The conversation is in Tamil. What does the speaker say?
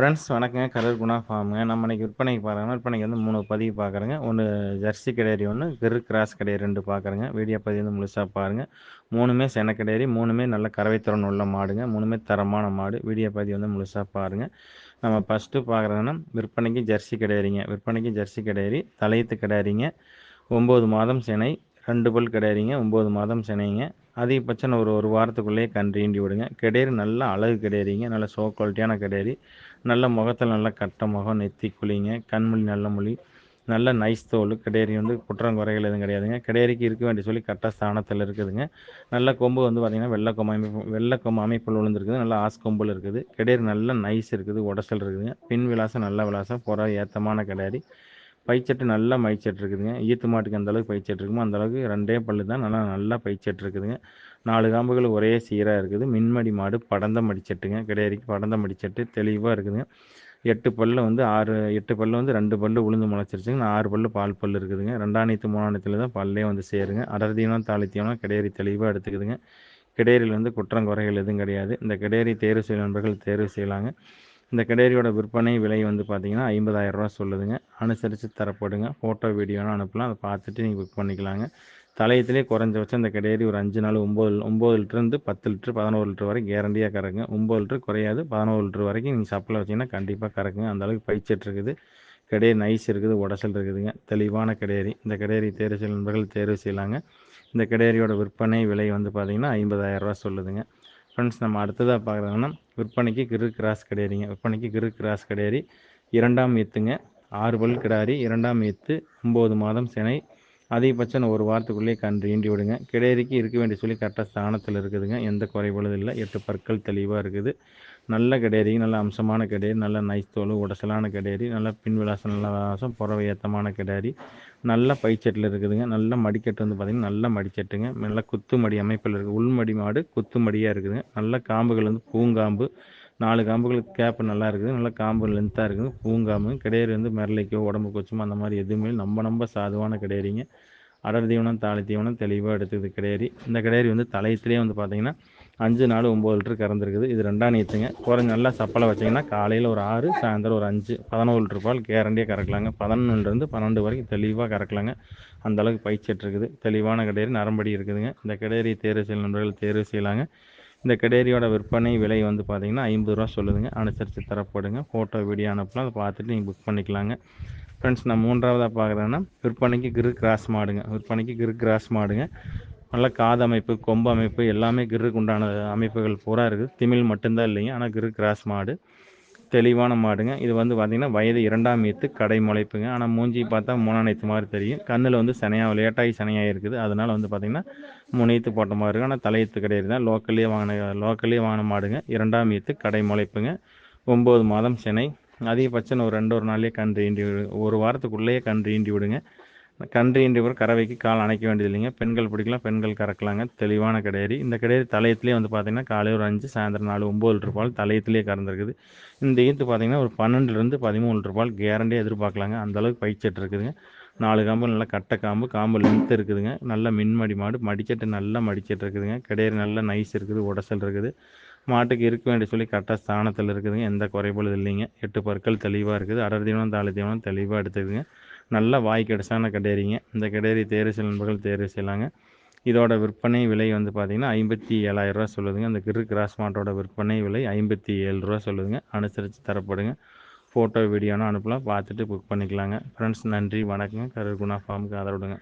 ஃப்ரெண்ட்ஸ் வணக்கங்க. கரூர் குணா ஃபார்முங்க. நம்ம இன்னைக்கு விற்பனைக்கு பார்க்குறோம் விற்பனைக்கு வந்து மூணு பதிவு பார்க்குறேங்க. ஒன்று ஜெர்சி கிடையாது ஒன்று கிரு கிராஸ் கிடையாது ரெண்டு பார்க்குறேங்க. வீடியோ பதிவு வந்து முழுசாக பாருங்கள் மூணுமே சென கிடையாது மூணுமே நல்ல கறவைத்திறன் உள்ள மாடுங்க. மூணுமே தரமான மாடு. வீடியோ பதிவு வந்து முழுசாக பாருங்கள் நம்ம ஃபஸ்ட்டு பார்க்குறதுன்னா விற்பனைக்கு ஜெர்சி கிடையாதுங்க விற்பனைக்கு ஜெர்சி கிடையாது தலையத்து கிடையாதுங்க ஒம்பது மாதம் செனை ரெண்டு பல் கிடையாதுங்க ஒம்பது மாதம் சினைங்க. அதிகபட்சம் ஒரு ஒரு வாரத்துக்குள்ளேயே கன்று ஈண்டி விடுங்க. கிடையாது நல்ல அழகு கிடையாதுங்க நல்ல சோ குவாலிட்டியான கிடையாது நல்ல முகத்தில் நல்ல கட்ட முகம் நெத்தி குழிங்க கண்மொழி நல்ல மொழி நல்ல நைஸ் தோல். கிடையாது வந்து குற்றம் குறைகள் எதுவும் கிடையாதுங்க. கிடையாதுக்கு இருக்க வேண்டிய சொல்லி கரெக்டாக ஸ்தானத்தில் இருக்குதுங்க. நல்ல கொம்பு வந்து பார்த்திங்கன்னா வெள்ளை கொம்பு அமைப்பு வெள்ளை கொம்பு அமைப்பில் விழுந்துருக்குது. நல்ல ஆஸ் கொம்பில் இருக்குது. கிடையாது நல்ல நைஸ் இருக்குது. உடசல் இருக்குதுங்க. பின் விலாசம் நல்ல விலாசம். புற ஏத்தமான கிடையாது பைச்சட்டு நல்லா மைச்சட்டு இருக்குதுங்க. ஈத்து மாட்டுக்கு அந்த அளவுக்கு பைச்சட்டு இருக்குமோ அந்த அளவுக்கு ரெண்டே பல்லு தான் நல்லா நல்லா பைச்சட்டு இருக்குதுங்க. நாலு காம்புகள் ஒரே சீராக இருக்குது. மின்மடி மாடு படந்த மடிச்சட்டுங்க கிடையாதுக்கு படந்த மடிச்சட்டு தெளிவாக இருக்குதுங்க. எட்டு பல்லு வந்து ஆறு எட்டு பல்லு வந்து ரெண்டு பல்லு உளுந்து முளைச்சிருச்சுங்க. ஆறு பல்லு பால் பல்லு இருக்குதுங்க. ரெண்டாணித்து மூணாயிரத்துல தான் பல்லே வந்து சேருங்க. அடர்த்தியமாக தாளித்தியமாக கிடையாது தெளிவாக எடுத்துக்குதுங்க. கிடையரில் வந்து குற்றம் குறைகள் எதுவும் கிடையாது. இந்த கிடையரி தேர்வு செய்யும் நண்பர்கள் தேர்வு செய்யலாங்க. இந்த கிடையரியோட விற்பனை விலை வந்து பார்த்தீங்கன்னா ஐம்பதாயிரரூவா சொல்லுதுங்க. அனுசரித்து தரப்படுங்க. ஃபோட்டோ வீடியோலாம் அனுப்பலாம். அதை பார்த்துட்டு நீங்கள் புக் பண்ணிக்கலாங்க. தலையத்திலே குறைஞ்சபட்சம் இந்த கடையரி ஒரு அஞ்சு நாள் ஒம்பது ஒம்பது லிட்டருந்து பத்து லிட்டர் பதினோரு லிட்டர் வரைக்கும் கேரண்டியாக கறக்குங்க. ஒம்பது லிட்டர் குறையாது பதினோரு லிட்டர் வரைக்கும் நீங்கள் சப்ளை வச்சிங்கன்னா கண்டிப்பாக கறக்குங்க. அந்தளவுக்கு பைச்சட் இருக்குது. கிடையரி நைஸ் இருக்குது உடசல் இருக்குதுங்க. தெளிவான கிடேரி இந்த கிடையரி தேர்வு செய்யும் நண்பர்கள் தேர்வு செய்யலாங்க. இந்த கிடையரியோட விற்பனை விலை வந்து பார்த்திங்கன்னா ஐம்பதாயிரரூவா சொல்லுதுங்க. ஃப்ரெண்ட்ஸ் நம்ம அடுத்ததாக பார்க்குறாங்கன்னா விற்பனைக்கு கிரு கிராஸ் கிடையாதுங்க. விற்பனைக்கு கிரு கிராஸ் கிடையாது. இரண்டாம் எத்துங்க ஆறு பல் கிடாரி இரண்டாம் எத்து ஒம்பது மாதம் சினை அதிகபட்சம் ஒரு வாரத்துக்குள்ளேயே கன்று ஈண்டி விடுங்க. கிடையறிக்கு இருக்க வேண்டிய சொல்லி கரெக்டாக ஸ்தானத்தில் இருக்குதுங்க. எந்த குறைபாடும் இல்லை. எட்டு பற்கள் தெளிவாக இருக்குது. நல்ல கிடையறி நல்ல அம்சமான கிடையறி நல்ல நைஸ் தோல் உடசலான கிடையறி நல்ல பின் விளாசம் நல்ல விலாசம் புறவை ஏத்தமான கிடையறி நல்ல பைச்சட்டில் இருக்குதுங்க. நல்ல மடிக்கட்டு வந்து பார்த்திங்கன்னா நல்ல மடிச்சட்டுங்க. நல்ல குத்துமடி அமைப்பில் இருக்குது உள்மடி மாடு குத்துமடியாக இருக்குதுங்க. நல்ல காம்புகள் வந்து பூங்காம்பு நாலு காம்புகளுக்கு கேப்பு நல்லா இருக்குது. நல்லா காம்பு லென்த்தாக இருக்குது. பூங்காம்பு கிடையாது வந்து மிரளைக்கோ உடம்பு கொச்சமோ அந்த மாதிரி எதுவுமே நம்ம நம்ம சாதுவான கிடையாதுங்க அடர் தீவனம் தாளி தீவனம் தெளிவாக எடுத்துக்குது கிடையாது இந்த கிடையாது வந்து தலையத்திலே வந்து பார்த்தீங்கன்னா அஞ்சு நாலு ஒம்பது லிட்டர் கறந்துருக்குது இது ரெண்டாம் நீத்துங்க. குறைஞ்ச நல்லா சப்பலை வச்சிங்கன்னா காலையில் ஒரு ஆறு சாயந்தரம் ஒரு அஞ்சு பதினோரு லிட்டர் பால் கேரண்டியாக கறக்கலாங்க. பதினொன்றுலேருந்து பன்னெண்டு வரைக்கும் தெளிவாக கறக்கலாங்க. அந்தளவுக்கு பயிற்சி இருக்குது தெளிவான கிடையாது நரம்படி இருக்குதுங்க. இந்த கிடையாது தேர்வு செய்யும் நண்பர்கள் தேர்வு செய்யலாங்க. இந்த கெடேரியோட விற்பனை விலை வந்து பார்த்திங்கன்னா ஐம்பது ரூபா சொல்லுதுங்க. அனுசரித்து தரப்படுங்க ஃபோட்டோ வீடியோ அனுப்பலாம் அதை பார்த்துட்டு நீங்கள் புக் பண்ணிக்கலாங்க. ஃப்ரெண்ட்ஸ் நான் மூன்றாவதாக பார்க்குறேன்னா விற்பனைக்கு கிரு கிராஸ் மாடுங்க. விற்பனைக்கு கிரு கிராஸ் மாடுங்க. நல்ல காது அமைப்பு கொம்பு அமைப்பு எல்லாமே கிருக்கு உண்டான அமைப்புகள் பூரா இருக்குது. திமிழ் மட்டும்தான் இல்லைங்க. ஆனால் கிரு கிராஸ் மாடு. தெளிவான மாடுங்க. இது வந்து பார்த்திங்கன்னா வயது இரண்டாம் ஈத்து கடை முளைப்புங்க. ஆனால் மூஞ்சி பார்த்தா மூணாணைத்து மாதிரி தெரியும். கண்ணில் வந்து சனையாக லேட்டாகி சனையாக இருக்குது. அதனால் வந்து பார்த்திங்கன்னா முனைத்து போட்ட மாதிரி இருக்கும் ஆனால் தலையத்து கிடையாது. தான் லோக்கல்லே வாங்கின லோக்கல்லே வாங்கின மாடுங்க. இரண்டாம் ஈத்து கடை முளைப்புங்க. ஒம்பது மாதம் சினை. அதிகபட்சம் ஒரு ரெண்டு ஒரு நாள்லேயே கன்று ஈண்டி விடு ஒரு வாரத்துக்குள்ளேயே கன்று ஈண்டி விடுங்க. கன்று ஈண்டி கறவைக்கு கால் அணைக்க வேண்டியது இல்லைங்க பெண்கள் பிடிக்கலாம் பெண்கள் கறக்கலாங்க. தெளிவான கிடையாது இந்த கிடையாது தலையத்துலேயே வந்து பார்த்திங்கன்னா காலையில் ஒரு அஞ்சு சாயந்தரம் நாலு ஒம்பது லிட்டர் பால் தலையத்துலேயே கறந்துருக்குது. இந்த ஈத்து பார்த்திங்கன்னா ஒரு பன்னெண்டுலேருந்து பதிமூணு லிட்டர் பால் கேரண்டியாக எதிர்பார்க்கலாங்க. அந்தளவுக்கு பைச்சட்டு இருக்குதுங்க. நாலு காம்பு நல்லா கட்டை காம்பு காம்பு லென்த் இருக்குதுங்க. நல்ல மின்மடி மாடு மடிச்சட்டு நல்லா மடிச்சட்டு இருக்குதுங்க. கிடையாது நல்லா நைஸ் இருக்குது உடசல் இருக்குது. மாட்டுக்கு இருக்க வேண்டிய சொல்லி கரெக்டாக ஸ்தானத்தில் இருக்குதுங்க. எந்த குறைபாடு இல்லைங்க. எட்டு பற்கள் தெளிவாக இருக்குது. அடர் தீவனம் தாழ தீவனம் தெளிவாக எடுத்துக்குதுங்க. நல்ல வாய் கிடைச்சான கடையறிங்க. இந்த கடையறி தேர்வு செய்ய நண்பர்கள் தேர்வு செய்யலாங்க. இதோட விற்பனை விலை வந்து பார்த்திங்கன்னா ஐம்பத்தி ஏழாயிரரூவா சொல்லுதுங்க. அந்த கிரு கிராஸ் மாட்டோட விற்பனை விலை ஐம்பத்தி ஏழு ரூபா சொல்லுதுங்க. அனுசரித்து தரப்படுங்க. ஃபோட்டோ வீடியோனா அனுப்பலாம். பார்த்துட்டு புக் பண்ணிக்கலாங்க. ஃப்ரெண்ட்ஸ் நன்றி. வணக்கங்க. கருகுணா ஃபார்முக்கு ஆதரவுடுங்க.